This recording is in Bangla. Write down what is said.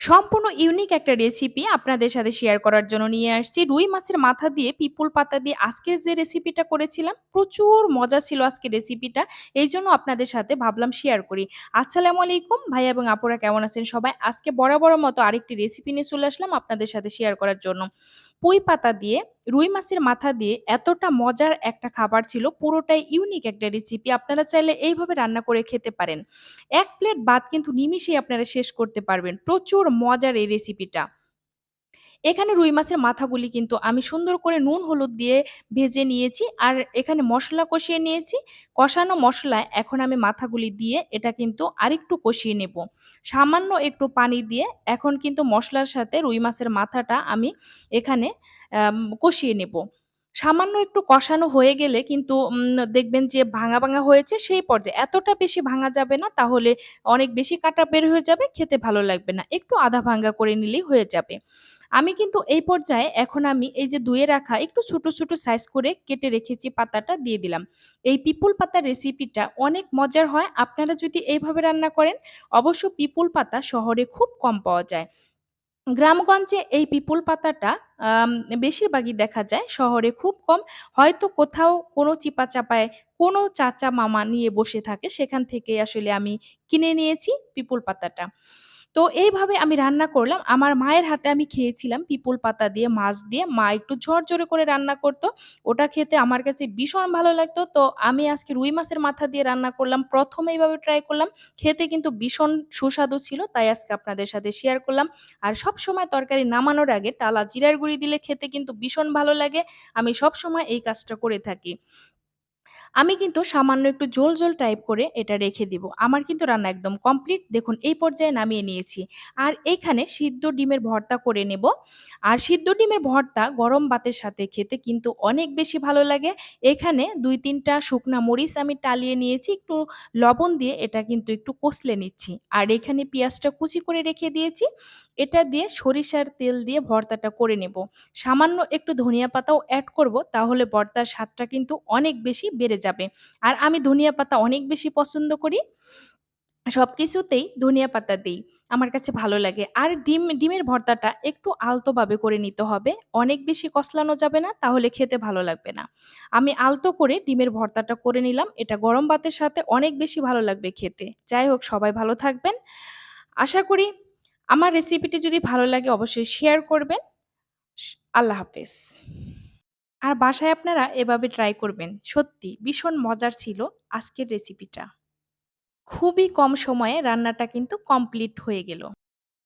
সম্পূর্ণ ইউনিক একটা রেসিপি আপনাদের সাথে শেয়ার করার জন্য নিয়ে আসছি। রুই মাছের মাথা দিয়ে পিপুল পাতা দিয়ে আজকের যে রেসিপিটা করেছিলাম, প্রচুর মজা ছিল আজকের রেসিপিটা। এই জন্য আপনাদের সাথে ভাবলাম শেয়ার করি। আসসালামু আলাইকুম ভাই এবং আপুরা কেমন আছেন সবাই? আজকে বরাবর মতো আরেকটি রেসিপি নিয়ে চলে আসলাম আপনাদের সাথে শেয়ার করার জন্য। পুঁই পাতা দিয়ে রুই মাছের মাথা দিয়ে এতটা মজার একটা খাবার ছিল, পুরোটাই ইউনিক একটা রেসিপি। আপনারা চাইলে এইভাবে রান্না করে খেতে পারেন। এক প্লেট ভাত কিন্তু নিমিশেই আপনারা শেষ করতে পারবেন। প্রচুর মজার এই রেসিপিটা। এখানে রুই মাছের মাথাগুলি কিন্তু আমি সুন্দর করে নুন হলুদ দিয়ে ভেজে নিয়েছি। আর এখানে মশলা কষিয়ে নিয়েছি। কষানো মশলায় এখন আমি মাথাগুলি দিয়ে এটা কিন্তু আরেকটু কষিয়ে নেব। সামান্য একটু পানি দিয়ে এখন কিন্তু মশলার সাথে রুই মাছের মাথাটা আমি এখানে কষিয়ে নেব। সামান্য একটু কষানো হয়ে গেলে কিন্তু দেখবেন যে ভাঙা, ভাঙা হয়েছে সেই পর্যায়ে। এতটা বেশি ভাঙা যাবে না তাহলে অনেক বেশি কাঁটা বের হয়ে যাবে, খেতে ভালো লাগবে না। একটু আধা ভাঙ্গা করে নিলেই হয়ে যাবে। আমি কিন্তু এই পর্যায়ে এখন আমি এই যে ধুয়ে রাখা একটু ছোট, ছোট সাইজ করে কেটে রেখেছি পাতাটা দিয়ে দিলাম। এই পিপল পাতার রেসিপিটা অনেক মজার হয়। আপনারা যদি এইভাবে রান্না করেন, অবশ্য পিপুল পাতা শহরে খুব কম পাওয়া যায়। গ্রামগঞ্জে এই পিপল পাতাটা বেশিরভাগই দেখা যায়, শহরে খুব কম। হয়তো কোথাও কোনো চিপা-চাপায় কোনো চাচা মামা নিয়ে বসে থাকে, সেখান থেকে আসলে আমি কিনে নিয়েছি পিপুল পাতাটা। তো এইভাবে আমি রান্না করলাম। আমার মায়ের হাতে আমি খেয়েছিলাম পিপুল পাতা দিয়ে, মাছ দিয়ে। মা একটু ঝরঝরে করে রান্না করতো ওটা খেতে আমার কাছে ভীষণ ভালো লাগতো। তো আমি আজকে রুই মাছের মাথা দিয়ে রান্না করলাম। ১ম এইভাবে ট্রাই করলাম। খেতে কিন্তু ভীষণ সুস্বাদু ছিল। তাই আজকে আপনাদের সাথে শেয়ার করলাম। আর সবসময় তরকারি নামানোর আগে টালা জিরার গুঁড়ি দিলে খেতে কিন্তু ভীষণ ভালো লাগে। আমি সবসময় এই কাজটা করে থাকি। আমি কিন্তু সামান্য একটু ঝোল, ঝোল টাইপ করে এটা রেখে দিব। আমার কিন্তু রান্না একদম কমপ্লিট। দেখুন এই পর্যায়ে নামিয়ে নিয়েছি। আর এইখানে সিদ্ধ ডিমের ভর্তা করে নেব। আর সিদ্ধ ডিমের ভর্তা গরম ভাতের সাথে খেতে কিন্তু অনেক বেশি ভালো লাগে। এখানে ২-৩ টা শুকনা মরিচ আমি টালিয়ে নিয়েছি। একটু লবণ দিয়ে এটা কিন্তু একটু কষলে নিচ্ছি। আর এখানে পেঁয়াজটা কুচি করে রেখে দিয়েছি। এটা দিয়ে সরিষার তেল দিয়ে ভর্তাটা করে নেব। সামান্য একটু ধনিয়া পাতাও অ্যাড করব, তাহলে ভর্তার স্বাদটা কিন্তু অনেক বেশি বেড়ে যাবে। আর আমি ধনিয়া পাতা অনেক বেশি পছন্দ করি। সব কিছুতেই ধনিয়া পাতা দিই আমার কাছে ভালো লাগে। আর ডিম ডিমের ভর্তাটা একটু আলতোভাবে করে নিতে হবে। অনেক বেশি কষলানো যাবে না, তাহলে খেতে ভালো লাগবে না। আমি আলতো করে ডিমের ভর্তাটা করে নিলাম। এটা গরম ভাতের সাথে অনেক বেশি ভালো লাগবে খেতে। যাই হোক সবাই ভালো থাকবেন। আশা করি আমার রেসিপিটি যদি ভালো লাগে অবশ্যই শেয়ার করবেন। আল্লাহ হাফেজ। আর বাসায় আপনারা এভাবে ট্রাই করবেন। সত্যি, ভীষণ মজার ছিল আজকের রেসিপিটা। খুবই কম সময়ে রান্নাটা কিন্তু কমপ্লিট হয়ে গেল।